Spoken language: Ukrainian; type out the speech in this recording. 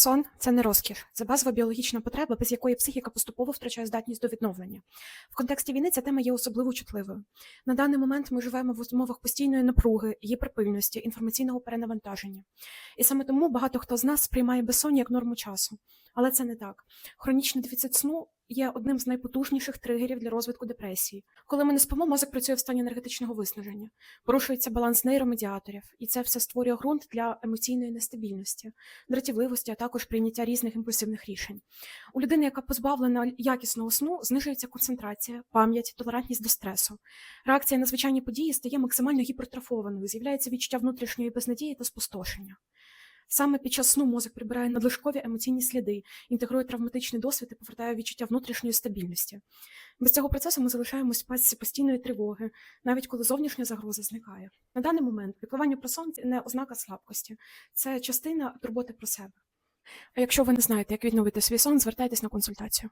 Сон це не розкіш, це базова біологічна потреба, без якої психіка поступово втрачає здатність до відновлення. В контексті війни ця тема є особливо чутливою. На даний момент ми живемо в умовах постійної напруги, гіперпильності, інформаційного перенавантаження. І саме тому багато хто з нас сприймає безсоння як норму часу. Але це не так. Хронічний дефіцит сну є одним з найпотужніших тригерів для розвитку депресії. Коли ми не спимо, мозок працює в стані енергетичного виснаження, порушується баланс нейромедіаторів, і це все створює ґрунт для емоційної нестабільності, дратівливості, а також прийняття різних імпульсивних рішень. У людини, яка позбавлена якісного сну, знижується концентрація, пам'ять, толерантність до стресу. Реакція на звичайні події стає максимально гіпертрофованою, з'являється відчуття внутрішньої безнадії та спустошення. Саме під час сну мозок прибирає надлишкові емоційні сліди, інтегрує травматичний досвід і повертає відчуття внутрішньої стабільності. Без цього процесу ми залишаємось в пасці постійної тривоги, навіть коли зовнішня загроза зникає. На даний момент піклування про сон це не ознака слабкості, це частина турботи про себе. А якщо ви не знаєте, як відновити свій сон, звертайтесь на консультацію.